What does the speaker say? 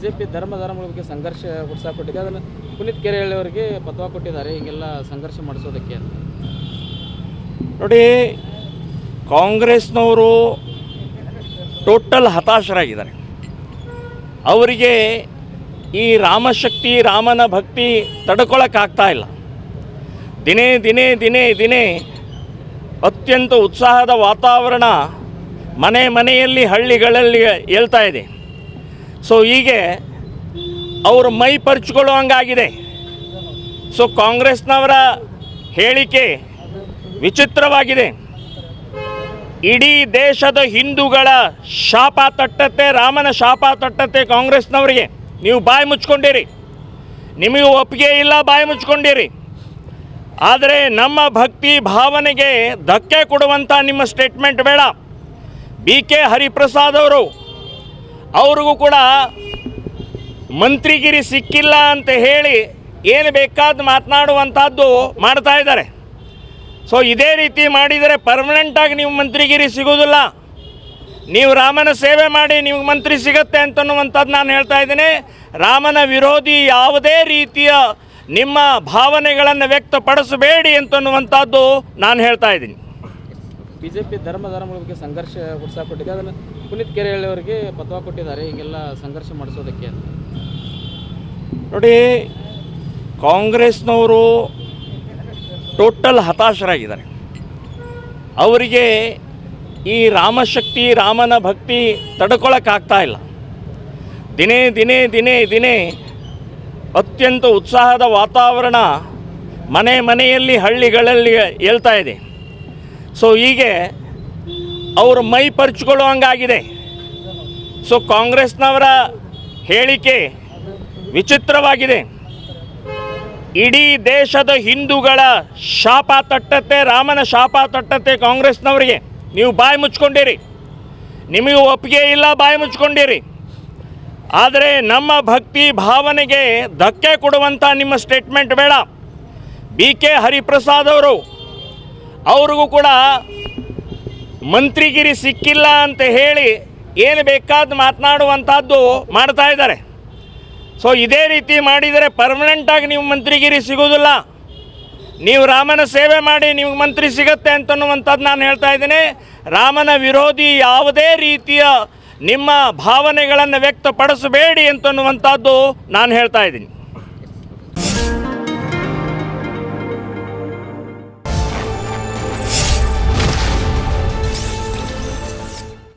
BJP ಧರ್ಮ ಧರ್ಮಗಳ ಬಗ್ಗೆ ಸಂಘರ್ಷ ಕೊಟ್ಟಿದೆ ಅದನ್ನು ಪುನೀತ್ ಕೆರೆಹಳ್ಳಿ ಅವರಿಗೆ ಪತ್ವ ಕೊಟ್ಟಿದ್ದಾರೆ. ಹೀಗೆಲ್ಲ ಸಂಘರ್ಷ ಮಾಡಿಸೋದಕ್ಕೆ ನೋಡಿ, ಕಾಂಗ್ರೆಸ್ನವರು ಟೋಟಲ್ ಹತಾಶರಾಗಿದ್ದಾರೆ. ಅವರಿಗೆ ಈ ರಾಮಶಕ್ತಿ, ರಾಮನ ಭಕ್ತಿ ತಡ್ಕೊಳಕ್ಕಾಗ್ತಾ ಇಲ್ಲ. ದಿನೇ ದಿನೇ ದಿನೇ ದಿನೇ ಅತ್ಯಂತ ಉತ್ಸಾಹದ ವಾತಾವರಣ ಮನೆ ಮನೆಯಲ್ಲಿ ಹಳ್ಳಿಗಳಲ್ಲಿ ಹೇಳ್ತಾ ಇದೆ. ಸೊ ಹೀಗೆ ಅವರು ಮೈ ಪರ್ಚ್ಕೊಳ್ಳೋ ಹಂಗಾಗಿದೆ. ಸೊ ಕಾಂಗ್ರೆಸ್ನವರ ಹೇಳಿಕೆ ವಿಚಿತ್ರವಾಗಿದೆ. ಇಡೀ ದೇಶದ ಹಿಂದೂಗಳ ಶಾಪ ತಟ್ಟತ್ತೆ, ರಾಮನ ಶಾಪ ತಟ್ಟತ್ತೆ ಕಾಂಗ್ರೆಸ್ನವರಿಗೆ. ನೀವು ಬಾಯಿ ಮುಚ್ಕೊಂಡಿರಿ. ನಿಮಗೆ ಒಪ್ಪಿಗೆ ಇಲ್ಲ, ಬಾಯಿ ಮುಚ್ಕೊಂಡಿರಿ. ಆದರೆ ನಮ್ಮ ಭಕ್ತಿ ಭಾವನೆಗೆ ಧಕ್ಕೆ ಕೊಡುವಂಥ ನಿಮ್ಮ ಸ್ಟೇಟ್ಮೆಂಟ್ ಬೇಡ. ಬಿ ಕೆ ಹರಿಪ್ರಸಾದ್ ಅವರು ಅವ್ರಿಗೂ ಕೂಡ ಮಂತ್ರಿಗಿರಿ ಸಿಕ್ಕಿಲ್ಲ ಅಂತ ಹೇಳಿ ಏನು ಬೇಕಾದ ಮಾತನಾಡುವಂಥದ್ದು ಮಾಡ್ತಾ ಇದ್ದಾರೆ. ಸೊ ಇದೇ ರೀತಿ ಮಾಡಿದರೆ ಪರ್ಮನೆಂಟಾಗಿ ನೀವು ಮಂತ್ರಿಗಿರಿ ಸಿಗೋದಿಲ್ಲ ನೀವು ರಾಮನ ಸೇವೆ ಮಾಡಿ ನಿಮ್ಗೆ ಮಂತ್ರಿ ಸಿಗತ್ತೆ ಅಂತನ್ನುವಂಥದ್ದು ನಾನು ಹೇಳ್ತಾ ಇದ್ದೀನಿ. ರಾಮನ ವಿರೋಧಿ ಯಾವುದೇ ರೀತಿಯ ನಿಮ್ಮ ಭಾವನೆಗಳನ್ನು ವ್ಯಕ್ತಪಡಿಸಬೇಡಿ ಅಂತನ್ನುವಂಥದ್ದು ನಾನು ಹೇಳ್ತಾ ಇದ್ದೀನಿ. ಬಿಜೆಪಿ ಧರ್ಮ ಧರ್ಮಗಳ ಬಗ್ಗೆ ಸಂಘರ್ಷ ಕೊಟ್ಟಿದೆ ಅದನ್ನು ಪುನೀತ್ ಕೆರೆಹಳ್ಳಿ ಅವರಿಗೆ ಪತ್ವ ಕೊಟ್ಟಿದ್ದಾರೆ. ಹೀಗೆಲ್ಲ ಸಂಘರ್ಷ ಮಾಡಿಸೋದಕ್ಕೆ ನೋಡಿ, ಕಾಂಗ್ರೆಸ್ನವರು ಟೋಟಲ್ ಹತಾಶರಾಗಿದ್ದಾರೆ. ಅವರಿಗೆ ಈ ರಾಮಶಕ್ತಿ, ರಾಮನ ಭಕ್ತಿ ತಡ್ಕೊಳಕ್ಕಾಗ್ತಾ ಇಲ್ಲ. ದಿನೇ ದಿನೇ ದಿನೇ ದಿನೇ ಅತ್ಯಂತ ಉತ್ಸಾಹದ ವಾತಾವರಣ ಮನೆ ಮನೆಯಲ್ಲಿ ಹಳ್ಳಿಗಳಲ್ಲಿ ಹೇಳ್ತಾ ಇದೆ. ಸೊ ಹೀಗೆ ಅವರು ಮೈ ಪರ್ಚ್ಕೊಳ್ಳೋ ಹಂಗಾಗಿದೆ. ಸೊ ಕಾಂಗ್ರೆಸ್ನವರ ಹೇಳಿಕೆ ವಿಚಿತ್ರವಾಗಿದೆ. ಇಡೀ ದೇಶದ ಹಿಂದೂಗಳ ಶಾಪ ತಟ್ಟತ್ತೆ, ರಾಮನ ಶಾಪ ತಟ್ಟತ್ತೆ ಕಾಂಗ್ರೆಸ್ನವರಿಗೆ. ನೀವು ಬಾಯಿ ಮುಚ್ಕೊಂಡಿರಿ. ನಿಮಗೆ ಒಪ್ಪಿಗೆ ಇಲ್ಲ, ಬಾಯಿ ಮುಚ್ಕೊಂಡಿರಿ. ಆದರೆ ನಮ್ಮ ಭಕ್ತಿ ಭಾವನೆಗೆ ಧಕ್ಕೆ ಕೊಡುವಂಥ ನಿಮ್ಮ ಸ್ಟೇಟ್ಮೆಂಟ್ ಬೇಡ. ಬಿ ಕೆ ಹರಿಪ್ರಸಾದ್ ಅವರು ಅವ್ರಿಗೂ ಕೂಡ ಮಂತ್ರಿಗಿರಿ ಸಿಕ್ಕಿಲ್ಲ ಅಂತ ಹೇಳಿ ಏನು ಬೇಕಾದ ಮಾತನಾಡುವಂಥದ್ದು ಮಾಡ್ತಾ ಇದ್ದಾರೆ. ಸೊ ಇದೇ ರೀತಿ ಮಾಡಿದರೆ ಪರ್ಮನೆಂಟಾಗಿ ನೀವು ಮಂತ್ರಿಗಿರಿ ಸಿಗೋದಿಲ್ಲ ನೀವು ರಾಮನ ಸೇವೆ ಮಾಡಿ ನಿಮ್ಗೆ ಮಂತ್ರಿ ಸಿಗತ್ತೆ ಅಂತನ್ನುವಂಥದ್ದು ನಾನು ಹೇಳ್ತಾ ಇದ್ದೀನಿ. ರಾಮನ ವಿರೋಧಿ ಯಾವುದೇ ರೀತಿಯ ನಿಮ್ಮ ಭಾವನೆಗಳನ್ನು ವ್ಯಕ್ತಪಡಿಸಬೇಡಿ ಅಂತನ್ನುವಂಥದ್ದು ನಾನು ಹೇಳ್ತಾ ಇದ್ದೀನಿ.